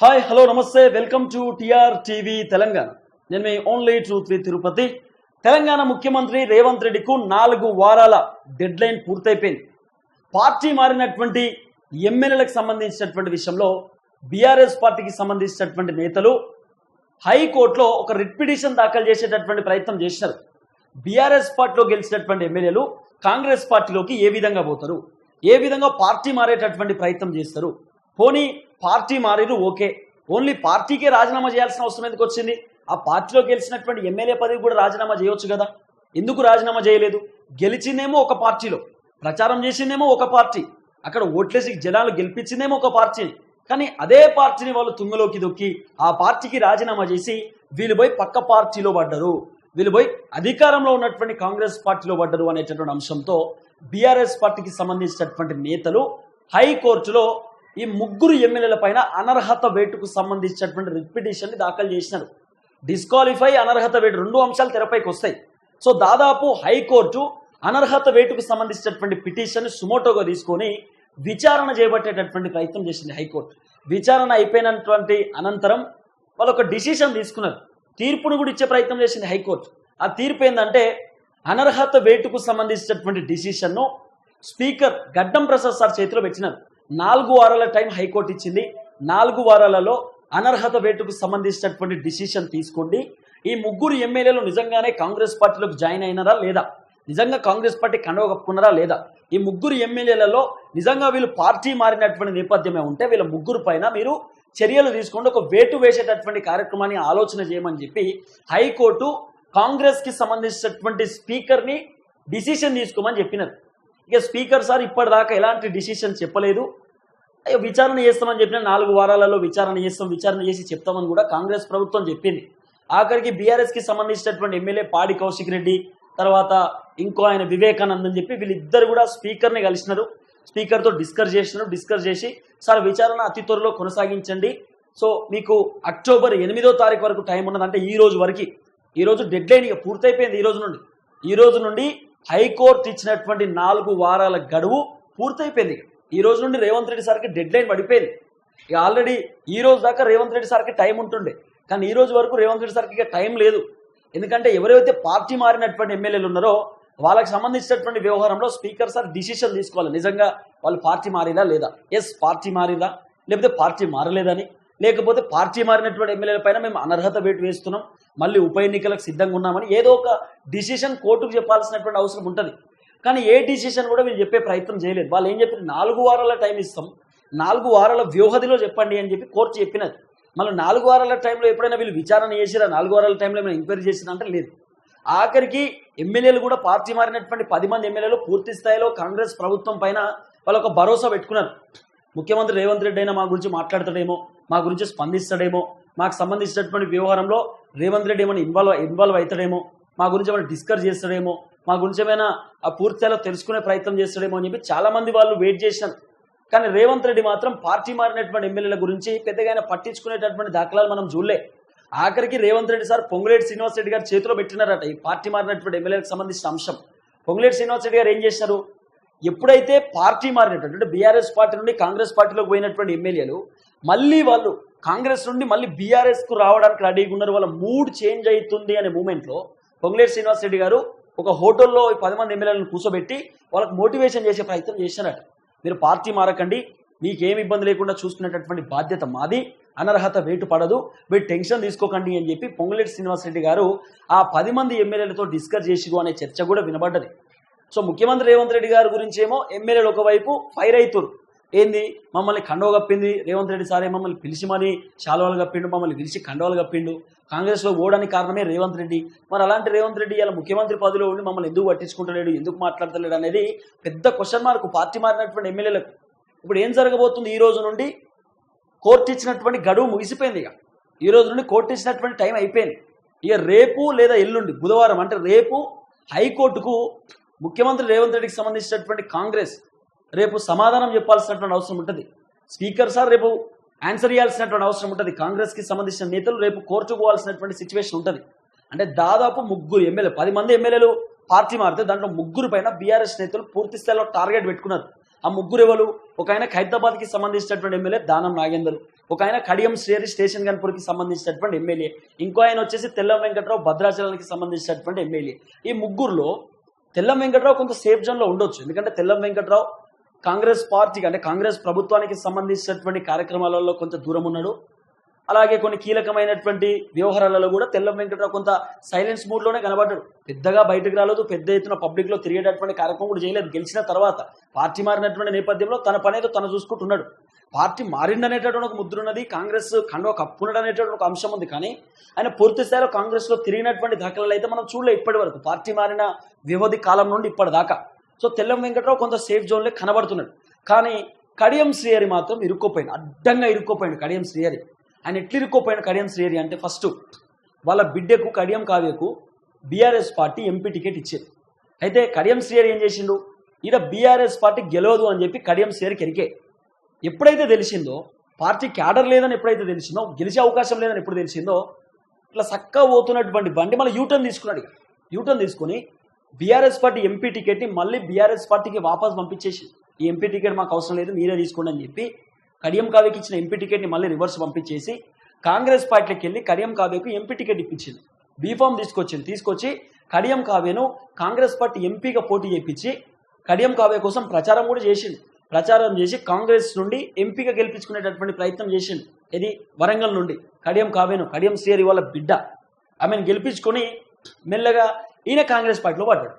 Hi hello namaste. Welcome to TR TV Telangana నేను మీ only truth V Tirupati Telangana ముఖ్యమంత్రి రేవంత్ రెడ్డికు నాలుగు వారాల dead line పూర్తయిపోయింది. పార్టీ మారినటువంటి ఎమ్మెల్యేలకు సంబంధించినటువంటి విషయంలో బీఆర్ఎస్ పార్టీకి సంబంధించినటువంటి నేతలు హైకోర్టులో ఒక రిట్ పిటిషన్ దాఖలు చేసేటటువంటి ప్రయత్నం చేశారు. బీఆర్ఎస్ పార్టీలో గెలిచినటువంటి ఎమ్మెల్యేలు కాంగ్రెస్ పార్టీలోకి ఏ విధంగా పోతారు? ఏ విధంగా పార్టీ మారేటటువంటి ప్రయత్నం చేస్తారు? పోనీ పార్టీ మారిరు ఓకే. ఓన్లీ పార్టీకే రాజీనామా చేయాల్సిన అవసరం ఎందుకు వచ్చింది? ఆ పార్టీలో గెలిచినటువంటి ఎమ్మెల్యే పదవి కూడా రాజీనామా చేయొచ్చు కదా? ఎందుకు రాజీనామా చేయలేదు? గెలిచిందేమో ఒక పార్టీలో ప్రచారం చేసిందేమో ఒక పార్టీ అక్కడ ఓట్లేసి జనాలు గెలిపించిందేమో ఒక పార్టీని కానీ అదే పార్టీని వాళ్ళు తుంగలోకి దొక్కి ఆ పార్టీకి రాజీనామా చేసి వీళ్ళు పోయి పక్క పార్టీలో పడ్డరు. వీళ్ళు పోయి అధికారంలో ఉన్నటువంటి కాంగ్రెస్ పార్టీలో పడ్డరు అనేటటువంటి అంశంతో బీఆర్ఎస్ పార్టీకి సంబంధించినటువంటి నేతలు హైకోర్టులో ఈ ముగ్గురు ఎమ్మెల్యేల పైన అనర్హత వేటుకు సంబంధించినటువంటి రిట్ దాఖలు చేసినారు. డిస్క్వాలిఫై అనర్హత వేటు రెండు అంశాలు తెరపైకి వస్తాయి. సో దాదాపు హైకోర్టు అనర్హత వేటుకు సంబంధించినటువంటి పిటిషన్ సుమోటోగా తీసుకొని విచారణ చేపట్టేటటువంటి ప్రయత్నం చేసింది హైకోర్టు. విచారణ అయిపోయినటువంటి అనంతరం వాళ్ళు ఒక డిసిషన్ తీసుకున్నారు. తీర్పును కూడా ఇచ్చే ప్రయత్నం చేసింది హైకోర్టు. ఆ తీర్పు ఏంటంటే అనర్హత వేటుకు సంబంధించినటువంటి డిసిషన్ను స్పీకర్ గడ్డం ప్రసాద్ సార్ చేతిలో పెట్టినారు. నాలుగు వారాల టైం హైకోర్టు ఇచ్చింది. నాలుగు వారాలలో అనర్హత వేటుకు సంబంధించినటువంటి డిసిషన్ తీసుకోండి. ఈ ముగ్గురు ఎమ్మెల్యేలు నిజంగానే కాంగ్రెస్ పార్టీలోకి జాయిన్ అయినారా లేదా? నిజంగా కాంగ్రెస్ పార్టీ కండవ కప్పుకున్నారా లేదా? ఈ ముగ్గురు ఎమ్మెల్యేలలో నిజంగా వీళ్ళు పార్టీ మారినటువంటి నేపథ్యమే ఉంటే వీళ్ళ ముగ్గురు పైన మీరు చర్యలు తీసుకోండి. ఒక వేటు వేసేటటువంటి కార్యక్రమాన్ని ఆలోచన చేయమని చెప్పి హైకోర్టు కాంగ్రెస్కి సంబంధించినటువంటి స్పీకర్ని డిసిషన్ తీసుకోమని చెప్పినారు. ఇక స్పీకర్ సార్ ఇప్పటిదాకా ఎలాంటి డిసిషన్ చెప్పలేదు. అయ్యో విచారణ చేస్తామని చెప్పిన నాలుగు వారాలలో విచారణ చేస్తాం విచారణ చేసి చెప్తామని కూడా కాంగ్రెస్ ప్రభుత్వం చెప్పింది. ఆఖరికి బీఆర్ఎస్కి సంబంధించినటువంటి ఎమ్మెల్యే పాడి కౌశిక్ రెడ్డి తర్వాత ఇంకో ఆయన వివేకానంద్ అని చెప్పి వీళ్ళిద్దరు కూడా స్పీకర్ని కలిసినారు. స్పీకర్తో డిస్కస్ చేసినారు డిస్కస్ చేసి సార్ విచారణ అతి త్వరలో కొనసాగించండి. సో మీకు అక్టోబర్ ఎనిమిదో తారీఖు వరకు టైం ఉన్నది. అంటే ఈ రోజు వరకు ఈ రోజు డెడ్ లైన్ ఇక పూర్తయిపోయింది ఈ రోజు నుండి. ఈ రోజు నుండి హైకోర్టు ఇచ్చినటువంటి నాలుగు వారాల గడువు పూర్తయిపోయింది. ఈ రోజు నుండి రేవంత్ రెడ్డి సార్కి డెడ్ లైన్ పడిపోయింది. ఇక ఆల్రెడీ ఈ రోజు దాకా రేవంత్ రెడ్డి సార్కి టైం ఉంటుండే. కానీ ఈ రోజు వరకు రేవంత్ రెడ్డి సార్కి ఇక టైం లేదు. ఎందుకంటే ఎవరైతే పార్టీ మారినటువంటి ఎమ్మెల్యేలు ఉన్నారో వాళ్ళకి సంబంధించినటువంటి వ్యవహారంలో స్పీకర్ సార్ డిసిషన్ తీసుకోవాలి. నిజంగా వాళ్ళు పార్టీ మారిలా లేదా? ఎస్ పార్టీ మారిందా లేకపోతే పార్టీ మారలేదని? లేకపోతే పార్టీ మారినటువంటి ఎమ్మెల్యేల పైన మేము అనర్హత వేటు వేస్తున్నాం. మళ్ళీ ఉప ఎన్నికలకు సిద్ధంగా ఉన్నామని ఏదో ఒక డిసిషన్ కోర్టుకు చెప్పాల్సినటువంటి అవసరం ఉంటుంది. కానీ ఏ డిసిషన్ కూడా వీళ్ళు చెప్పే ప్రయత్నం చేయలేదు. వాళ్ళు ఏం చెప్పారు? నాలుగు వారాల టైం ఇస్తాం. నాలుగు వారాల వ్యూహదిలో చెప్పండి అని చెప్పి కోర్టు చెప్పినది. మళ్ళీ నాలుగు వారాల టైంలో ఎప్పుడైనా వీళ్ళు విచారణ చేసిరా? నాలుగు వారాల టైంలో ఏమైనా ఎంక్వైరీ చేసినా అంటే లేదు. ఆఖరికి ఎమ్మెల్యేలు కూడా పార్టీ మారినటువంటి పది మంది ఎమ్మెల్యేలు పూర్తి స్థాయిలో కాంగ్రెస్ ప్రభుత్వం పైన వాళ్ళు ఒక భరోసా పెట్టుకున్నారు. ముఖ్యమంత్రి రేవంత్ రెడ్డి అయినా మా గురించి మాట్లాడతాడేమో. మా గురించి స్పందిస్తాడేమో? మాకు సంబంధించినటువంటి వ్యవహారంలో రేవంత్ రెడ్డి ఏమైనా ఇన్వాల్వ్ ఇన్వాల్వ్ అవుతాడేమో? మా గురించి ఏమైనా డిస్కస్ చేస్తాడేమో? మా గురించి ఏమైనా ఆ పూర్తి తెలుసుకునే ప్రయత్నం చేస్తాడేమో అని చెప్పి చాలా మంది వాళ్ళు వెయిట్ చేశారు కానీ రేవంత్ రెడ్డి మాత్రం పార్టీ మారినటువంటి ఎమ్మెల్యేల గురించి పెద్దగా పట్టించుకునేటటువంటి దాఖలాలు మనం చూడలే. ఆఖరికి రేవంత్ రెడ్డి సార్ పొంగులేటి శ్రీనివాస్ రెడ్డి గారు చేతిలో పెట్టినారట ఈ పార్టీ మారినటువంటి ఎమ్మెల్యేలకు సంబంధించిన అంశం. పొంగులేటి శ్రీనివాస్ రెడ్డి గారు ఏం చేశారు ఎప్పుడైతే పార్టీ మారినటువంటి అంటే బీఆర్ఎస్ పార్టీ నుండి కాంగ్రెస్ పార్టీలోకి పోయినటువంటి ఎమ్మెల్యేలు మళ్ళీ వాళ్ళు కాంగ్రెస్ నుండి మళ్ళీ బీఆర్ఎస్కు రావడానికి రెడీగా ఉన్నారు. వాళ్ళ మూడ్ చేంజ్ అవుతుంది అనే మూమెంట్లో పొంగులేటి శ్రీనివాస్ రెడ్డి గారు ఒక హోటల్లో ఈ పది మంది ఎమ్మెల్యేలను కూర్చోబెట్టి వాళ్ళకి మోటివేషన్ చేసే ప్రయత్నం చేశారట మీరు పార్టీ మారకండి. మీకేం ఇబ్బంది లేకుండా చూసుకునేటటువంటి బాధ్యత మాది. అనర్హత వేటు పడదు. మీరు టెన్షన్ తీసుకోకండి అని చెప్పి పొంగులేటి శ్రీనివాసరెడ్డి గారు ఆ పది మంది ఎమ్మెల్యేలతో డిస్కస్ చేసి అనే చర్చ కూడా వినబడ్డది. సో ముఖ్యమంత్రి రేవంత్ రెడ్డి గారి గురించి ఏమో ఎమ్మెల్యేలు ఒకవైపు ఫైర్ అవుతురు ఏంది? మమ్మల్ని కండవ కప్పింది రేవంత్ రెడ్డి సారే మమ్మల్ని పిలిచి మని శాలువాలు కప్పిండు మమ్మల్ని పిలిచి కండవలు కప్పిండు. కాంగ్రెస్లో ఓడానికి కారణమే రేవంత్ రెడ్డి. మరి అలాంటి రేవంత్ రెడ్డి ఇలా ముఖ్యమంత్రి పదవిలో ఉండి మమ్మల్ని ఎందుకు పట్టించుకుంటలేడు ఎందుకు మాట్లాడతలేడు అనేది పెద్ద క్వశ్చన్ మార్క్ పార్టీ మారినటువంటి ఎమ్మెల్యేలకు. ఇప్పుడు ఏం జరగబోతుంది ఈ రోజు నుండి? కోర్టు ఇచ్చినటువంటి గడువు ముగిసిపోయింది ఇక. ఈ రోజు నుండి కోర్టు ఇచ్చినటువంటి టైం అయిపోయింది. ఇక రేపు లేదా ఎల్లుండి బుధవారం అంటే రేపు హైకోర్టుకు ముఖ్యమంత్రి రేవంత్ రెడ్డికి సంబంధించినటువంటి కాంగ్రెస్ రేపు సమాధానం చెప్పాల్సినటువంటి అవసరం ఉంటుంది. స్పీకర్ సార్ రేపు ఆన్సర్ చేయాల్సినటువంటి అవసరం ఉంటుంది. కాంగ్రెస్కి సంబంధించిన నేతలు రేపు కోర్టుకు పోవాల్సినటువంటి సిచ్యువేషన్ ఉంటుంది. అంటే దాదాపు ముగ్గురు ఎమ్మెల్యే పది మంది ఎమ్మెల్యేలు పార్టీ మారితే దాంట్లో ముగ్గురు పైన బీఆర్ఎస్ నేతలు పూర్తి స్థాయిలో టార్గెట్ పెట్టుకున్నారు. ఆ ముగ్గురు ఎవరు? ఒక ఆయన ఖైరతాబాద్కి సంబంధించినటువంటి ఎమ్మెల్యే దానం నాగేందర్. ఒక ఆయన కడియం శ్రేరి స్టేషన్ గన్పూర్కి సంబంధించినటువంటి ఎమ్మెల్యే. ఇంకో ఆయన వచ్చేసి తెల్లం వెంకట్రావు భద్రాచలానికి సంబంధించినటువంటి ఎమ్మెల్యే. ఈ ముగ్గురులో తెల్లం వెంకట్రావు కొంత సేఫ్ జోన్లో ఉండొచ్చు. ఎందుకంటే తెల్లం వెంకట్రావు కాంగ్రెస్ పార్టీకి అంటే కాంగ్రెస్ ప్రభుత్వానికి సంబంధించినటువంటి కార్యక్రమాలలో కొంత దూరం ఉన్నాడు. అలాగే కొన్ని కీలకమైనటువంటి వ్యవహారాలలో కూడా తెల్ల వెంకటరావు కొంత సైలెన్స్ మూడ్లోనే కనబడ్డాడు. పెద్దగా బయటకు రాలేదు పెద్ద ఎత్తున పబ్లిక్లో తిరిగేటటువంటి కార్యక్రమం కూడా చేయలేదు. గెలిచిన తర్వాత పార్టీ మారినటువంటి నేపథ్యంలో తన పనేదో తను చూసుకుంటున్నాడు. పార్టీ మారిందనేటటువంటి ఒక ముద్ర ఉన్నది. కాంగ్రెస్ కండవ కప్పునడు అనేటటువంటి ఒక అంశం ఉంది. కానీ ఆయన పూర్తి స్థాయిలో కాంగ్రెస్లో తిరిగినటువంటి దాఖలాలు అయితే మనం చూడలేదు ఇప్పటి వరకు. పార్టీ మారిన వ్యవధి కాలం నుండి ఇప్పటిదాకా. సో తెల్లం వెంకట్రావు కొంత సేఫ్ జోన్లో కనబడుతున్నాడు. కానీ కడియం శ్రీహరి మాత్రం ఇరుక్కోపోయింది అడ్డంగా ఇరుక్కోపోయింది కడియం శ్రీహరి. ఆయన ఎట్లు ఇరుక్కోపోయిన కడియం శ్రీహరి అంటే ఫస్ట్ వాళ్ళ బిడ్డకు కడియం కావ్యకు బీఆర్ఎస్ పార్టీ ఎంపీ టికెట్ ఇచ్చేది. అయితే కడియం శ్రీహరి ఏం చేసిండు? ఈడ బీఆర్ఎస్ పార్టీ గెలవదు అని చెప్పి కడియం శ్రీహరికి ఎరికే ఎప్పుడైతే తెలిసిందో పార్టీ క్యాడర్ లేదని ఎప్పుడైతే తెలిసిందో గెలిచే అవకాశం లేదని ఎప్పుడు తెలిసిందో ఇట్లా చక్కగా పోతున్నటువంటి బండి మళ్ళీ యూటర్న్ తీసుకున్నాడు యూటర్న్ తీసుకుని బీఆర్ఎస్ పార్టీ ఎంపీ టికెట్ని మళ్ళీ బీఆర్ఎస్ పార్టీకి వాపస్ పంపించేసి ఈ ఎంపీ టికెట్ మాకు అవసరం లేదు మీరే తీసుకోండి అని చెప్పి కడియం కావ్యకి ఇచ్చిన ఎంపీ టికెట్ని మళ్ళీ రివర్స్ పంపించేసి కాంగ్రెస్ పార్టీకి వెళ్ళి కడియం కావ్యకు ఎంపీ టికెట్ ఇప్పించింది. బీఫామ్ తీసుకొచ్చింది. తీసుకొచ్చి కడియం కావ్యను కాంగ్రెస్ పార్టీ ఎంపీగా పోటీ చేయించి కడియం కావ్య కోసం ప్రచారం కూడా చేసింది. ప్రచారం చేసి కాంగ్రెస్ నుండి ఎంపీగా గెలిపించుకునేటటువంటి ప్రయత్నం చేసింది. ఇది వరంగల్ నుండి. కడియం కావ్యను కడియం శ్రీహరి వాళ్ళ బిడ్డ. ఆమెను గెలిపించుకొని మెల్లగా ఈయన కాంగ్రెస్ పార్టీలో పడ్డాడు.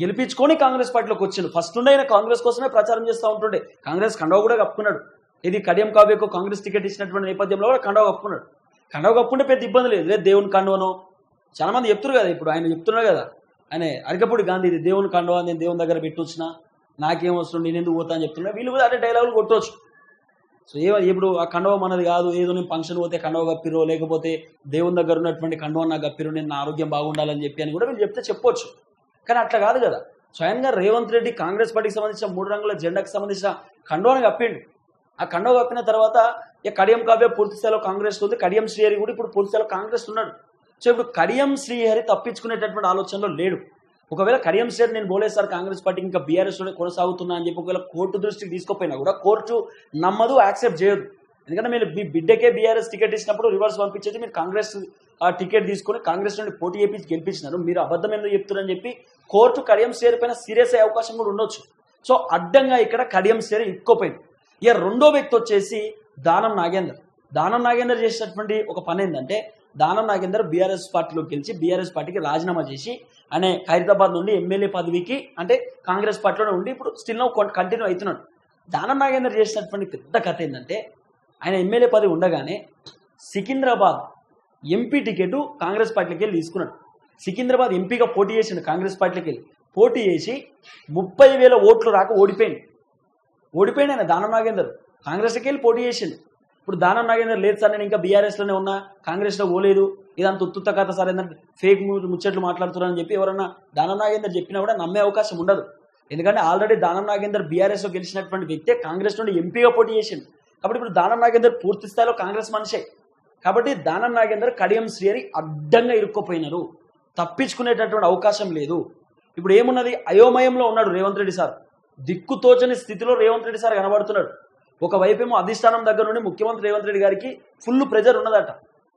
గెలిపించుకొని కాంగ్రెస్ పార్టీలోకి వచ్చిండు. ఫస్ట్ నుండి ఆయన కాంగ్రెస్ కోసమే ప్రచారం చేస్తూ ఉంటుండే. కాంగ్రెస్ కండవ కూడా కప్పుకున్నాడు. ఇది కడియం కావ్యకు కాంగ్రెస్ టికెట్ ఇచ్చినటువంటి నేపథ్యంలో కూడా కండవ కప్పుకున్నాడు. కండవ కప్పుకుంటే పెద్ద ఇబ్బంది లేదు. లేదు దేవుని కండవను? చాలా మంది చెప్తున్నారు కదా ఇప్పుడు. ఆయన చెప్తున్నారు కదా. ఆయన అరికపూడి గాంధీ ఇది దేవుని కండవ నేను దేవుని దగ్గర పెట్టొచ్చిన నాకేం వస్తుంది నేను ఎందుకు పోతా అని చెప్తున్నా. వీళ్ళు కూడా అదే డైలాగులు కొట్టవచ్చు సో ఏ ఇప్పుడు ఆ కండవ మనది కాదు ఏదో నేను ఫంక్షన్ పోతే కండవ గప్పిరో లేకపోతే దేవుని దగ్గర ఉన్నటువంటి కండవ నా గప్పిరో నేను నా ఆరోగ్యం బాగుండాలని చెప్పి అని కూడా వీళ్ళు చెప్తే చెప్పొచ్చు. కానీ అట్లా కాదు కదా. స్వయంగా రేవంత్ రెడ్డి కాంగ్రెస్ పార్టీకి సంబంధించిన మూడు రంగుల జెండాకి సంబంధించిన కండవని కప్పిండు. ఆ కండవ కప్పిన తర్వాత ఇక కడియం కావ్య పూర్తి స్థాయిలో కాంగ్రెస్ ఉంది. కడియం శ్రీహరి కూడా ఇప్పుడు పూర్తి స్థాయిలో కాంగ్రెస్ ఉన్నాడు. సో ఇప్పుడు కడియం శ్రీహరి తప్పించుకునేటటువంటి ఆలోచనలో లేడు. ఒకవేళ కడియం శ్రీహరి నేను బోలే సార్ కాంగ్రెస్ పార్టీ ఇంకా బీఆర్ఎస్లోనే కొనసాగుతున్నా అని చెప్పి ఒకవేళ కోర్టు దృష్టికి తీసుకుపోయినా కూడా కోర్టు నమ్మదు యాక్సెప్ట్ చేయదు. ఎందుకంటే మీరు మీ బిడ్డకే బీఆర్ఎస్ టికెట్ ఇచ్చినప్పుడు రివర్స్ పంపించేది మీరు కాంగ్రెస్ ఆ టికెట్ తీసుకొని కాంగ్రెస్ నుండి పోటీ చేపించి గెలిపించినారు. మీరు అబద్ధం ఎందుకు చెప్తున్నారని చెప్పి కోర్టు కడియం శ్రేరి పైన సీరియస్ అయ్యే అవకాశం కూడా ఉండొచ్చు. సో అడ్డంగా ఇక్కడ కడియం శ్రేరి ఇక్కుపోయింది ఇక రెండో వ్యక్తి వచ్చేసి దానం నాగేందర్. దానం నాగేందర్ చేసినటువంటి ఒక పని ఏంటంటే దానం నాగేందర్ బీఆర్ఎస్ పార్టీలో గెలిచి బీఆర్ఎస్ పార్టీకి రాజీనామా చేసి అనే ఖైరతాబాద్ నుండి ఎమ్మెల్యే పదవికి అంటే కాంగ్రెస్ పార్టీలోనే ఉండి ఇప్పుడు స్టిల్ నో కంటిన్యూ అవుతున్నాడు. దానం నాగేందర్ చేసినటువంటి పెద్ద కథ ఏంటంటే ఆయన ఎమ్మెల్యే పదవి ఉండగానే సికింద్రాబాద్ ఎంపీ టికెట్ కాంగ్రెస్ పార్టీకి వెళ్ళి తీసుకున్నాడు. సికింద్రాబాద్ ఎంపీగా పోటీ చేసిండు కాంగ్రెస్ పార్టీకి వెళ్ళి. పోటీ చేసి ముప్పై వేల ఓట్లు రాక ఓడిపోయింది ఓడిపోయింది ఆయన దానం నాగేందర్. కాంగ్రెస్కి వెళ్ళి పోటీ చేసిండు. ఇప్పుడు దానం నాగేందర్ లేదు సార్ నేను ఇంకా బీఆర్ఎస్లోనే ఉన్నా కాంగ్రెస్లో పోలేదు ఇదంత ఉత్తుత్త కథ సార్ ఏంటంటే ఫేక్ ముచ్చట్లు మాట్లాడుతున్నారని చెప్పి ఎవరన్నా దానం నాగేందర్ చెప్పినా కూడా నమ్మే అవకాశం ఉండదు. ఎందుకంటే ఆల్రెడీ దానం నాగేందర్ బీఆర్ఎస్లో గెలిచినటువంటి వ్యక్తే కాంగ్రెస్ నుండి ఎంపీగా పోటీ చేసింది కాబట్టి ఇప్పుడు దానం నాగేందర్ పూర్తి స్థాయిలో కాంగ్రెస్ మనిషే. కాబట్టి దానం నాగేందర్ కడియం శ్రీహరి అడ్డంగా ఇరుక్కుపోయినారు. తప్పించుకునేటటువంటి అవకాశం లేదు. ఇప్పుడు ఏమున్నది? అయోమయంలో ఉన్నాడు రేవంత్ రెడ్డి సార్. దిక్కుతోచని స్థితిలో రేవంత్ రెడ్డి సార్ కనబడుతున్నాడు. ఒకవైపేమో అధిష్టానం దగ్గర నుండి ముఖ్యమంత్రి రేవంత్ రెడ్డి గారికి ఫుల్ ప్రెజర్ ఉన్నదట.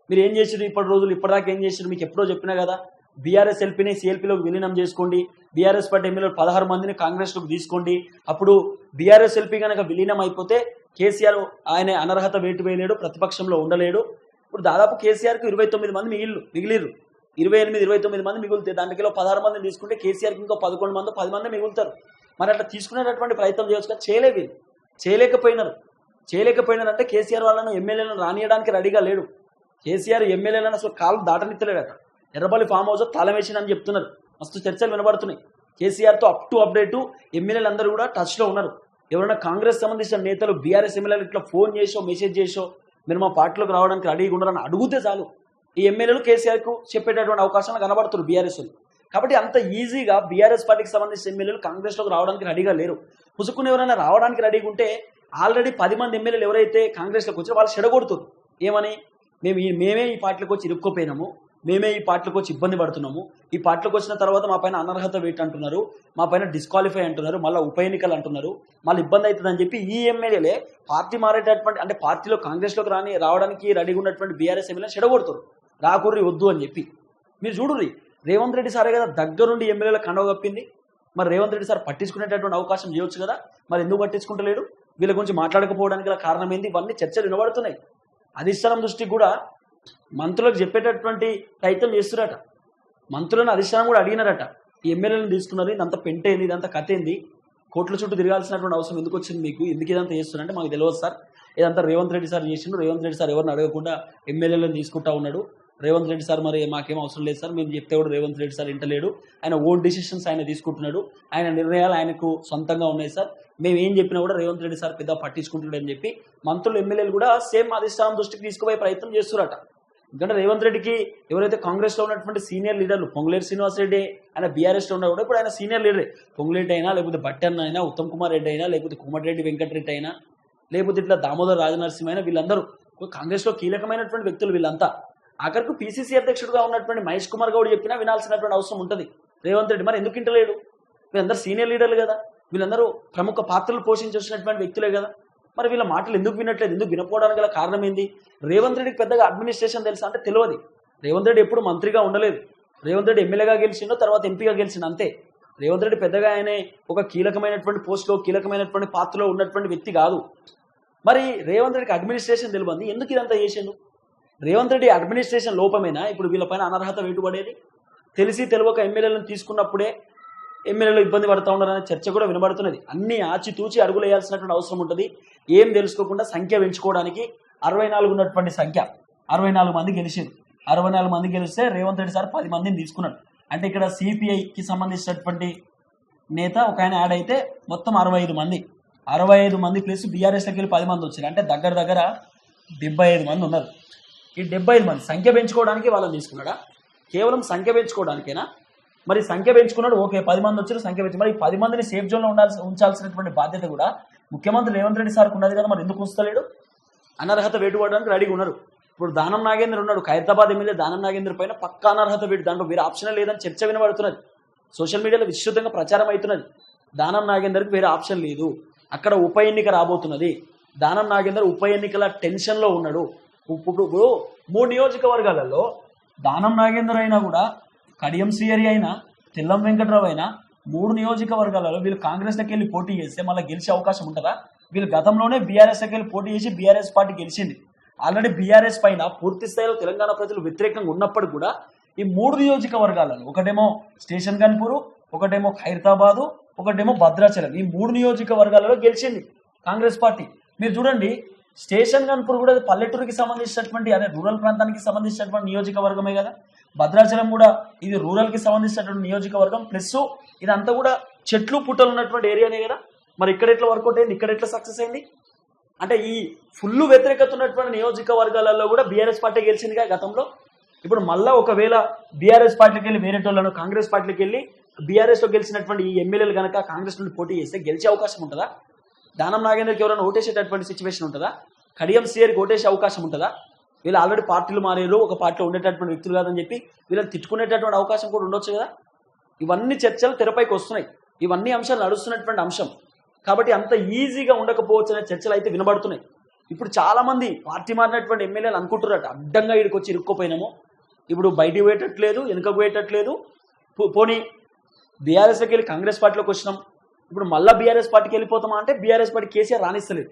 మీరు ఏం చేసారు ఇప్పటి రోజులు? ఇప్పటిదాకా ఏం చేసారు మీకు ఎప్పుడో చెప్పినా కదా. బీఆర్ఎస్ ఎల్పీని సిఎల్పీలోకి విలీనం చేసుకోండి. బీఆర్ఎస్ పార్టీ ఎమ్మెల్యేలు పదహారు మందిని కాంగ్రెస్లోకి తీసుకోండి. అప్పుడు బీఆర్ఎస్ ఎల్పీ కనుక విలీనం అయిపోతే కేసీఆర్ ఆయన అనర్హత వేటు వేయలేడు ప్రతిపక్షంలో ఉండలేడు. ఇప్పుడు దాదాపు కేసీఆర్కి ఇరవై తొమ్మిది మంది మిగిలిరు మిగిలిరు ఇరవై ఎనిమిది ఇరవై తొమ్మిది మంది మిగులుతాయి. దాంట్లో పదహారు మంది తీసుకుంటే కేసీఆర్కి ఇంకో పదకొండు మంది పది మంది మిగులుతారు. మరి అట్లా తీసుకునేటటువంటి ప్రయత్నం చేయొచ్చు కదా? చేయలేదు వీళ్ళు. చేయలేకపోయినారు. చేయలేకపోయినారు అంటే కేసీఆర్ వాళ్ళను ఎమ్మెల్యేలను రానియడానికి రెడీగా లేడు. కేసీఆర్ ఎమ్మెల్యేలను అసలు కాలు దాటనిత్తలేడు అక్కడ ఎర్రబల్లి ఫామ్ హౌస్ తాళం వేసిందని చెప్తున్నారు. మస్తు చర్చలు వినబడుతున్నాయి. కేసీఆర్తో అప్ టు అప్డేట్ ఎమ్మెల్యేలు అందరూ కూడా టచ్లో ఉన్నారు. ఎవరైనా కాంగ్రెస్ సంబంధించిన నేతలు బీఆర్ఎస్ ఎమ్మెల్యేలు ఇట్లా ఫోన్ చేసో మెసేజ్ చేసో మీరు మా పార్టీలోకి రావడానికి రెడీగా ఉండరని అడిగితే చాలు. ఈ ఎమ్మెల్యేలు కేసీఆర్కు చెప్పేటటువంటి అవకాశాలు కనబడుతున్నారు బీఆర్ఎస్ కాబట్టి అంత ఈజీగా బీఆర్ఎస్ పార్టీకి సంబంధించిన ఎమ్మెల్యేలు కాంగ్రెస్లోకి రావడానికి రెడీగా లేరు. పుసుకుని ఎవరైనా రావడానికి రెడీగా ఉంటే ఆల్రెడీ పది మంది ఎమ్మెల్యేలు ఎవరైతే కాంగ్రెస్లోకి వచ్చారో వాళ్ళు చెడగొడుతుంది ఏమని? మేము మేమే ఈ పార్టీలకు వచ్చి ఇరుక్కుపోయినాము. మేమే ఈ పార్టీలకు వచ్చి ఇబ్బంది పడుతున్నాము. ఈ పార్టీలకు వచ్చిన తర్వాత మా పైన అనర్హత వేట్ అంటున్నారు మా పైన డిస్క్వాలిఫై అంటున్నారు. మళ్ళీ ఉప ఎన్నికలు అంటున్నారు. మళ్ళీ ఇబ్బంది అవుతుందని చెప్పి ఈ ఎమ్మెల్యేలే పార్టీ మారేటటువంటి అంటే పార్టీలో కాంగ్రెస్లోకి రాని రావడానికి రెడీగా ఉన్నటువంటి బీఆర్ఎస్ ఎమ్మెల్యే చెడగొడతారు. రాకూర్రి వద్దు అని చెప్పి. మీరు చూడుర్రి. రేవంత్ రెడ్డి సారే కదా దగ్గరుండి ఎమ్మెల్యేల కండవ కప్పింది. మరి రేవంత్ రెడ్డి సార్ పట్టించుకునేటటువంటి అవకాశం చేయొచ్చు కదా? మరి ఎందుకు పట్టించుకుంటలేడు? వీళ్ళ గురించి మాట్లాడకపోవడానికి గల కారణం ఏంది ఇవన్నీ చర్చలు వినబడుతున్నాయి. అధిష్టానం దృష్టికి కూడా మంత్రులకు చెప్పేటటువంటి ప్రయత్నం చేస్తున్నారట. మంత్రులను అధిష్టానం కూడా అడిగినారట. ఈ ఎమ్మెల్యేలను తీసుకున్నారు ఇదంతా పెంటేంది ఇదంతా కథ ఏంది కోట్ల చుట్టూ తిరగాల్సినటువంటి అవసరం ఎందుకు వచ్చింది మీకు? ఎందుకు ఇదంతా చేస్తున్నారంటే మాకు తెలియదు సార్. ఇదంతా రేవంత్ రెడ్డి సార్ చేసిండు. రేవంత్ రెడ్డి సార్ ఎవరిని అడగకుండా ఎమ్మెల్యేలను తీసుకుంటా ఉన్నాడు. రేవంత్ రెడ్డి సార్ మరి మాకేం అవసరం లేదు సార్ మేము చెప్తే కూడా రేవంత్ రెడ్డి సార్ ఇంటలేడు. ఆయన ఓన్ డిసిషన్స్ ఆయన తీసుకుంటున్నాడు. ఆయన నిర్ణయాలు ఆయనకు సొంతంగా ఉన్నాయి సార్. మేము ఏం చెప్పినా కూడా రేవంత్ రెడ్డి సార్ పెద్ద పట్టించుకుంటున్నాడు అని చెప్పి మంత్రులు ఎమ్మెల్యేలు కూడా సేమ్ అధిష్టానం దృష్టికి తీసుకుపోయే ప్రయత్నం చేస్తున్నారట ఎందుకంటే రేవంత్ రెడ్డికి ఎవరైతే కాంగ్రెస్లో ఉన్నటువంటి సీనియర్ లీడర్లు పొంగులేటి శ్రీనివాస్ రెడ్డి ఆయన బీఆర్ఎస్లో ఉన్నా కూడా ఇప్పుడు ఆయన సీనియర్ లీడరే. పొంగులేటి అయినా లేకపోతే బట్టన్న అయినా ఉత్తమ్ కుమార్ రెడ్డి అయినా లేకపోతే కోమటిరెడ్డి వెంకటరెడ్డి అయినా లేకపోతే ఇట్లా దామోదర్ రాజనరసింహ అయినా వీళ్ళందరూ. కాంగ్రెస్లో కీలకమైనటువంటి వ్యక్తులు వీళ్ళంతా. ఆఖరికి పీసీసీ అధ్యక్షుడుగా ఉన్నటువంటి మహేష్ కుమార్ గౌడ్ చెప్పినా వినాల్సినటువంటి అవసరం ఉంటుంది. రేవంత్ రెడ్డి మరి ఎందుకు ఇంటలేడు? వీళ్ళందరూ సీనియర్ లీడర్లు కదా. వీళ్ళందరూ ప్రముఖ పాత్రలు పోషించేసినటువంటి వ్యక్తులే కదా. మరి వీళ్ళ మాటలు ఎందుకు వినట్లేదు? ఎందుకు వినపోవడానికి గల కారణం ఏంది? రేవంత్ రెడ్డికి పెద్దగా అడ్మినిస్ట్రేషన్ తెలుసా అంటే తెలియదు రేవంత్ రెడ్డి ఎప్పుడు మంత్రిగా ఉండలేదు. రేవంత్ రెడ్డి ఎమ్మెల్యేగా గెలిచిండో తర్వాత ఎంపీగా గెలిచిన అంతే. రేవంత్ రెడ్డి పెద్దగా ఆయనే ఒక కీలకమైనటువంటి పోస్ట్లో కీలకమైనటువంటి పాత్రలో ఉన్నటువంటి వ్యక్తి కాదు. మరి రేవంత్ రెడ్డికి అడ్మినిస్ట్రేషన్ తెలియదు ఎందుకు ఇదంతా చేసిండు? రేవంత్ రెడ్డి అడ్మినిస్ట్రేషన్ లోపమేనా? ఇప్పుడు వీళ్ళపైన అనర్హత వేటుపడేది తెలిసి తెలియక ఎమ్మెల్యేలను తీసుకున్నప్పుడే ఎమ్మెల్యేలు ఇబ్బంది పడుతూ ఉన్నారనే చర్చ కూడా వినబడుతున్నది. అన్ని ఆచితూచి అడుగులు వేయాల్సినటువంటి అవసరం ఉంటుంది. ఏం తెలుసుకోకుండా సంఖ్య పెంచుకోవడానికి అరవై నాలుగు ఉన్నటువంటి సంఖ్య. అరవై నాలుగు మంది గెలిచారు అరవై నాలుగు మంది గెలిస్తే రేవంత్ రెడ్డి సార్ పది మందిని తీసుకున్నాడు. అంటే ఇక్కడ సిపిఐకి సంబంధించినటువంటి నేత ఒక ఆయన యాడ్ అయితే మొత్తం అరవై ఐదు మంది. అరవై ఐదు మంది ప్లస్ బీఆర్ఎస్లోకి వెళ్ళి పది మంది వచ్చారు. అంటే దగ్గర దగ్గర డెబ్బై ఐదు మంది ఉన్నారు. ఈ డెబ్బై ఐదు మంది సంఖ్య పెంచుకోవడానికి వాళ్ళని తీసుకున్నాడా? కేవలం సంఖ్య పెంచుకోవడానికేనా? మరి సంఖ్య పెంచుకున్నాడు ఓకే పది మంది వచ్చారు సంఖ్య పెంచు మరి పది మందిని సేఫ్ జోన్లో ఉండాల్సి ఉంచాల్సినటువంటి బాధ్యత కూడా ముఖ్యమంత్రి రేవంత్ రెడ్డి సార్కు ఉన్నది కదా మరి ఎందుకు ఉంచలేడు? అనర్హత వేటుపడడానికి రెడీగా ఉన్నారు. ఇప్పుడు దానం నాగేంద్ర ఉన్నాడు ఖైరతాబాద్ ఎమ్మెల్యే దానం నాగేంద్ర పైన పక్క అనర్హత వేటు దాంట్లో వేరే ఆప్షన్ లేదని చర్చ వినబడుతున్నది. సోషల్ మీడియాలో విస్తృతంగా ప్రచారం అవుతున్నది. దానం నాగేందర్కి వేరే ఆప్షన్ లేదు. అక్కడ ఉప ఎన్నిక రాబోతున్నది. దానం నాగేందర్ ఉప ఎన్నికల టెన్షన్లో ఉన్నాడు. ఇప్పుడు మూడు నియోజకవర్గాలలో దానం నాగేందర్ అయినా కూడా కడియం శ్రీహరి అయినా తెల్లం వెంకట్రావు అయినా మూడు నియోజకవర్గాలలో వీళ్ళు కాంగ్రెస్లోకి వెళ్ళి పోటీ చేస్తే మళ్ళీ గెలిచే అవకాశం ఉంటుందా? వీళ్ళు గతంలోనే బీఆర్ఎస్లోకి వెళ్ళి పోటీ చేసి బీఆర్ఎస్ పార్టీ గెలిచింది. ఆల్రెడీ బీఆర్ఎస్ పైన పూర్తి స్థాయిలో తెలంగాణ ప్రజలు వ్యతిరేకంగా ఉన్నప్పటికీ కూడా ఈ మూడు నియోజకవర్గాలలో ఒకటేమో స్టేషన్ గన్పూరు ఒకటేమో ఖైరతాబాదు ఒకటేమో భద్రాచలం ఈ మూడు నియోజకవర్గాలలో గెలిచింది కాంగ్రెస్ పార్టీ. మీరు చూడండి స్టేషన్ కనుపూర్ కూడా పల్లెటూరుకి సంబంధించినటువంటి అదే రూరల్ ప్రాంతానికి సంబంధించినటువంటి నియోజకవర్గమే కదా. భద్రాచలం కూడా ఇది రూరల్కి సంబంధించినటువంటి నియోజకవర్గం. ప్లస్ ఇదంతా కూడా చెట్లు పుట్టలు ఉన్నటువంటి ఏరియానే కదా. మరి ఇక్కడ ఎట్లా వర్కౌట్ అయింది? ఇక్కడ ఎట్లా సక్సెస్ అయింది? అంటే ఈ ఫుల్ వ్యతిరేకత ఉన్నటువంటి నియోజకవర్గాలలో కూడా బీఆర్ఎస్ పార్టీ గెలిచిందిగా గతంలో. ఇప్పుడు మళ్ళా ఒకవేళ బీఆర్ఎస్ పార్టీకి వెళ్ళి వేరే వాళ్ళను కాంగ్రెస్ పార్టీకి వెళ్ళి బీఆర్ఎస్లో గెలిచినటువంటి ఈ ఎమ్మెల్యేలు కనుక కాంగ్రెస్ నుండి పోటీ చేస్తే గెలిచే అవకాశం ఉంటుందా? దానం నాగేంద్రకి ఎవరైనా ఓటేసేటటువంటి సిచ్యువేషన్ ఉంటుందా? కడియం సీఆర్కి ఓటేసే అవకాశం ఉంటుందా? వీళ్ళు ఆల్రెడీ పార్టీలు మారేరు ఒక పార్టీలో ఉండేటటువంటి వ్యక్తులు కాదని చెప్పి వీళ్ళని తిట్టుకునేటటువంటి అవకాశం కూడా ఉండొచ్చు కదా? ఇవన్నీ చర్చలు తెరపైకి వస్తున్నాయి. ఇవన్నీ అంశాలు నడుస్తున్నటువంటి అంశం. కాబట్టి అంత ఈజీగా ఉండకపోవచ్చు అనే చర్చలు అయితే వినబడుతున్నాయి. ఇప్పుడు చాలా మంది పార్టీ మారినటువంటి ఎమ్మెల్యేలు అనుకుంటున్నారట. అడ్డంగా ఇక్కడికి వచ్చి ఇరుక్కుపోయినాము. ఇప్పుడు బయటికి పోయేటట్లేదు వెనుకకు పోయేటట్లేదు. పో- పోనీ బీఆర్ఎస్లోకి వెళ్ళి కాంగ్రెస్ పార్టీలోకి వచ్చినాం. ఇప్పుడు మళ్ళీ బీఆర్ఎస్ పార్టీకి వెళ్ళిపోతామా అంటే బీఆర్ఎస్ పార్టీ కేసీఆర్ రాణిస్తలేదు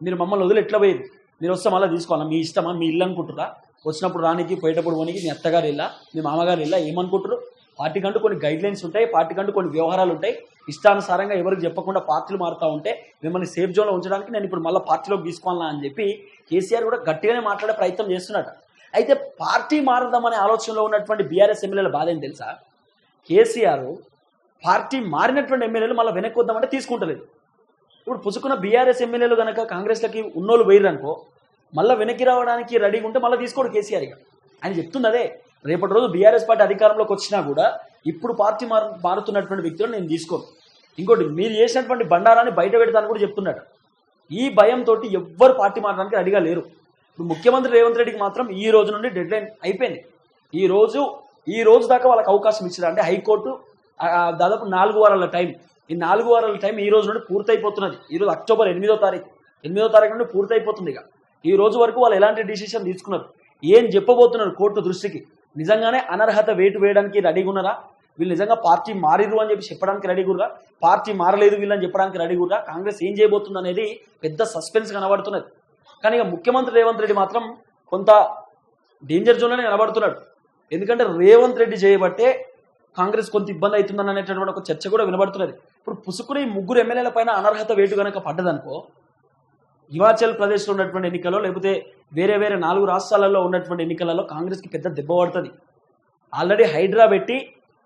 మీరు మమ్మల్ని వదిలి ఎట్లా పోయేది? మీరు వస్తే మళ్ళీ తీసుకోవాలా? మీ ఇష్టమా? మీ ఇల్లు అనుకుంటురా వచ్చినప్పుడు రానికి పోయేటప్పుడు పోనీకి మీ అత్తగారు ఇల్లా మీ మామగారు ఇల్లా ఏమనుకుంటారు పార్టీ కంటూ కొన్ని గైడ్ లైన్స్ ఉంటాయి పార్టీ కంటూ కొన్ని వ్యవహారాలు ఉంటాయి. ఇష్టానుసారంగా ఎవరికి చెప్పకుండా పార్టీలు మారుతూ ఉంటే మిమ్మల్ని సేఫ్ జోన్లో ఉంచడానికి నేను ఇప్పుడు మళ్ళీ పార్టీలోకి తీసుకోవాలా అని చెప్పి కేసీఆర్ కూడా గట్టిగానే మాట్లాడే ప్రయత్నం చేస్తున్నాడు అయితే పార్టీ మారదామనే ఆలోచనలో ఉన్నటువంటి బీఆర్ఎస్ ఎమ్మెల్యేల బాధ ఏం తెలుసా? కేసీఆర్ పార్టీ మారినటువంటి ఎమ్మెల్యేలు మళ్ళీ వెనక్కి వద్దామంటే తీసుకుంటలేదు. ఇప్పుడు పుసుకున్న బీఆర్ఎస్ ఎమ్మెల్యేలు కనుక కాంగ్రెస్లకి ఉన్నోళ్ళు పోయిరనుకో మళ్ళీ వెనక్కి రావడానికి రెడీగా ఉంటే మళ్ళీ తీసుకోడు కేసీఆర్ ఇక. ఆయన చెప్తుంది అదే రేపటి రోజు బీఆర్ఎస్ పార్టీ అధికారంలోకి వచ్చినా కూడా ఇప్పుడు పార్టీ మారు మారుతున్నటువంటి వ్యక్తులు నేను తీసుకోను. ఇంకోటి మీరు చేసినటువంటి బండారాన్ని బయట పెడతాను కూడా చెప్తున్నాడు ఈ భయంతో ఎవ్వరు పార్టీ మారడానికి రెడీగా లేరు. ఇప్పుడు ముఖ్యమంత్రి రేవంత్ రెడ్డికి మాత్రం ఈ రోజు నుండి డెడ్ లైన్ అయిపోయింది. ఈ రోజు ఈ రోజు దాకా వాళ్ళకి అవకాశం ఇచ్చారు. అంటే హైకోర్టు దాదాపు నాలుగు వారాల టైం. ఈ నాలుగు వారాల టైం ఈ రోజు నుండి పూర్తయిపోతున్నది. ఈ రోజు అక్టోబర్ ఎనిమిదో తారీఖు. ఎనిమిదో తారీఖు నుండి పూర్తయిపోతుంది ఇక. ఈ రోజు వరకు వాళ్ళు ఎలాంటి డిసిషన్ తీసుకున్నారు? ఏం చెప్పబోతున్నారు కోర్టు దృష్టికి? నిజంగానే అనర్హత వేటు వేయడానికి రెడీగా ఉన్నారా? వీళ్ళు నిజంగా పార్టీ మారిరు అని చెప్పి చెప్పడానికి రెడీగురుగా పార్టీ మారలేదు వీళ్ళని చెప్పడానికి రెడీగురుగా కాంగ్రెస్ ఏం చేయబోతుంది అనేది పెద్ద సస్పెన్స్ కనబడుతున్నది. కానీ ఇక ముఖ్యమంత్రి రేవంత్ రెడ్డి మాత్రం కొంత డేంజర్ జోన్లోనే కనబడుతున్నాడు. ఎందుకంటే రేవంత్ రెడ్డి చేయబట్టే కాంగ్రెస్ కొంత ఇబ్బంది అవుతుందని అనేటటువంటి ఒక చర్చ కూడా వినబడుతున్నది. ఇప్పుడు పుసుకుని ముగ్గురు ఎమ్మెల్యేల పైన అనర్హత వేటు కనుక పడ్డదనుకో హిమాచల్ ప్రదేశ్లో ఉన్నటువంటి ఎన్నికల్లో లేకపోతే వేరే వేరే నాలుగు రాష్ట్రాలలో ఉన్నటువంటి ఎన్నికలలో కాంగ్రెస్కి పెద్ద దెబ్బ పడుతుంది. ఆల్రెడీ హైడ్రా పెట్టి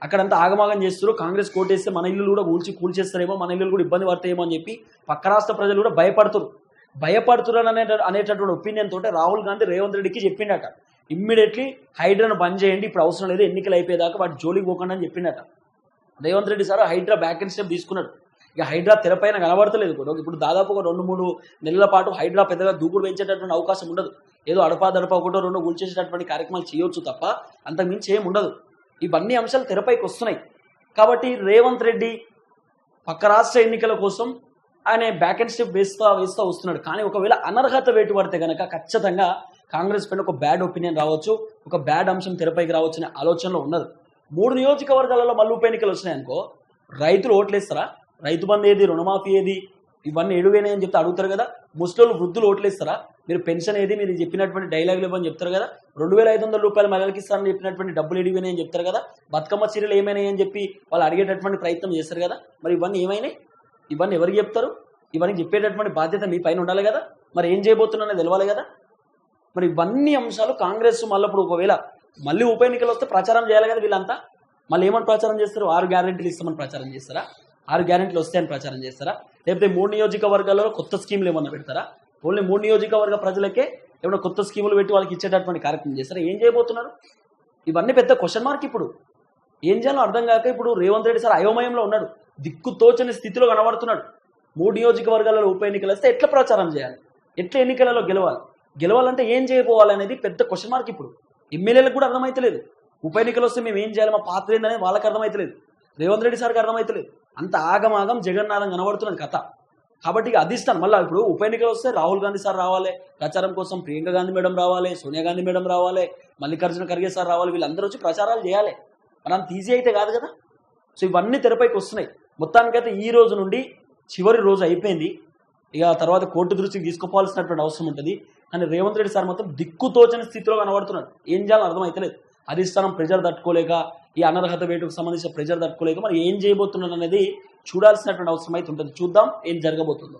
అక్కడంతా ఆగమాగం చేస్తారు కాంగ్రెస్ కోటేస్తే మన ఇల్లు కూడా కూల్చి కూల్చేస్తారేమో మన ఇల్లు కూడా ఇబ్బంది పడతాయేమో అని చెప్పి పక్క రాష్ట్ర ప్రజలు కూడా భయపడుతున్నారు. భయపడుతున్నారు అనే అనేటటువంటి ఒపీనియన్ తోటే రాహుల్ గాంధీ రేవంత్ రెడ్డికి చెప్పిండట. ఇమ్మీడియట్లీ హైడ్రాను బంద్ చేయండి. ఇప్పుడు అవసరం లేదు. ఎన్నికలు అయిపోయేదాకా వాటి జోలికి పోకండి అని చెప్పిండట. Revanth Reddy sir Hydraa back and step తీసుకున్నాడు. ఇక హైడ్రా తెరపైన కనబడతలేదు. కూడా ఇప్పుడు దాదాపు ఒక రెండు మూడు నెలల పాటు హైడ్రా పెద్దగా దూకుడు పెంచేటటువంటి అవకాశం ఉండదు. ఏదో అడపా దడప ఒకటో రెండో గుల్చేసేటటువంటి కార్యక్రమాలు చేయొచ్చు తప్ప అంతకుమించి ఏం ఉండదు. ఇవన్నీ అంశాలు తెరపైకి వస్తున్నాయి. కాబట్టి రేవంత్ రెడ్డి పక్క రాష్ట్ర ఎన్నికల కోసం ఆయన బ్యాక్ అండ్ స్టెప్ వేస్తా వేస్తా వస్తున్నాడు. కానీ ఒకవేళ అనర్హత వేటు పడితే కనుక ఖచ్చితంగా కాంగ్రెస్ పైన ఒక బ్యాడ్ ఒపీనియన్ రావచ్చు ఒక బ్యాడ్ అంశం తెరపైకి రావచ్చు అనే ఆలోచనలో ఉన్నది. మూడు నియోజకవర్గాలలో మళ్ళీ ఉప ఎన్నికలు వచ్చినాయనుకో రైతులు ఓట్లేస్తారా? రైతు బంధు ఏది రుణమాఫీ ఏది? ఇవన్నీ ఎడువేనే అని చెప్తే అడుగుతారు కదా. ముస్లింలు వృద్ధులు ఓట్లేస్తారా? మీరు పెన్షన్ ఏది? మీరు చెప్పినటువంటి డైలాగులు ఇవ్వని చెప్తారు కదా. రెండు వేల ఐదు వందల రూపాయలు మహిళలకి ఇస్తారని చెప్పినటువంటి డబ్బులు ఎడిగినాయి అని చెప్తారు కదా. బతుకమ్మ చీరలు ఏమైనాయి అని చెప్పి వాళ్ళు అడిగేటటువంటి ప్రయత్నం చేస్తారు కదా. మరి ఇవన్నీ ఏమైనాయి? ఇవన్నీ ఎవరికి చెప్తారు? ఇవన్నీ చెప్పేటటువంటి బాధ్యత మీ పైన ఉండాలి కదా. మరి ఏం చేయబోతున్నా తెలవాలి కదా. మరి ఇవన్నీ అంశాలు కాంగ్రెస్ మళ్ళీ ఒకవేళ మళ్ళీ ఉప ఎన్నికలు వస్తే ప్రచారం చేయాలి కదా వీళ్ళంతా? మళ్ళీ ఏమని ప్రచారం చేస్తారు? ఆరు గ్యారెంటీలు ఇస్తామని ప్రచారం చేస్తారా? ఆరు గ్యారెంటీలు వస్తాయని ప్రచారం చేస్తారా? లేకపోతే మూడు నియోజకవర్గాల్లో కొత్త స్కీమ్లు ఏమన్నా పెడతారా? ఓన్లీ మూడు నియోజకవర్గ ప్రజలకే ఏమైనా కొత్త స్కీములు పెట్టి వాళ్ళకి ఇచ్చేటటువంటి కార్యక్రమం చేస్తారా? ఏం చేయబోతున్నారు? ఇవన్నీ పెద్ద క్వశ్చన్ మార్క్ ఇప్పుడు. ఏం చేయాలో అర్థం కాక ఇప్పుడు రేవంత్ రెడ్డి సార్ అయోమయంలో ఉన్నాడు. దిక్కు తోచని స్థితిలో కనబడుతున్నాడు. మూడు నియోజకవర్గాలలో ఉప ఎన్నికలు వస్తే ఎట్లా ప్రచారం చేయాలి? ఎట్లా ఎన్నికలలో గెలవాలి? గెలవాలంటే ఏం చేయబోవాలనేది పెద్ద క్వశ్చన్ మార్క్ ఇప్పుడు. ఎమ్మెల్యేలకు కూడా అర్థమైతలేదు. ఉప ఎన్నికలు వస్తే మేము ఏం చేయాలి మా పాత్ర ఏందనేది వాళ్ళకి అర్థమైతలేదు. రేవంత్ రెడ్డి సార్కి అర్థమైతలేదు. అంత ఆగమాగం జగన్నాథం కనబడుతున్నది కథ. కాబట్టి ఇక అధిష్టానం మళ్ళీ ఇప్పుడు ఉప ఎన్నికలు వస్తే రాహుల్ గాంధీ సార్ రావాలి ప్రచారం కోసం ప్రియాంక గాంధీ మేడం రావాలి సోనియా గాంధీ మేడం రావాలి మల్లికార్జున ఖర్గే సార్ రావాలి వీళ్ళందరూ వచ్చి ప్రచారాలు చేయాలి. మనం తీజీ అయితే కాదు కదా? సో ఇవన్నీ తెరపైకి వస్తున్నాయి. మొత్తానికైతే ఈ రోజు నుండి చివరి రోజు అయిపోయింది. ఇక తర్వాత కోర్టు దృష్టికి తీసుకుపోవాల్సినటువంటి అవసరం ఉంటుంది. కానీ రేవంత్ రెడ్డి సార్ మాత్రం దిక్కుతోచని స్థితిలో కనబడుతున్నాడు. ఏం చేయాలో అర్థమైతలేదు. అధిష్టానం ప్రెజర్ తట్టుకోలేక ఈ అనర్హత వేటుకు సంబంధించిన ప్రెజర్ తట్టుకోలేక మరి ఏం చేయబోతున్నాడు అనేది చూడాల్సినటువంటి అవసరం అయితే ఉంటుంది. చూద్దాం ఏం జరగబోతుందో.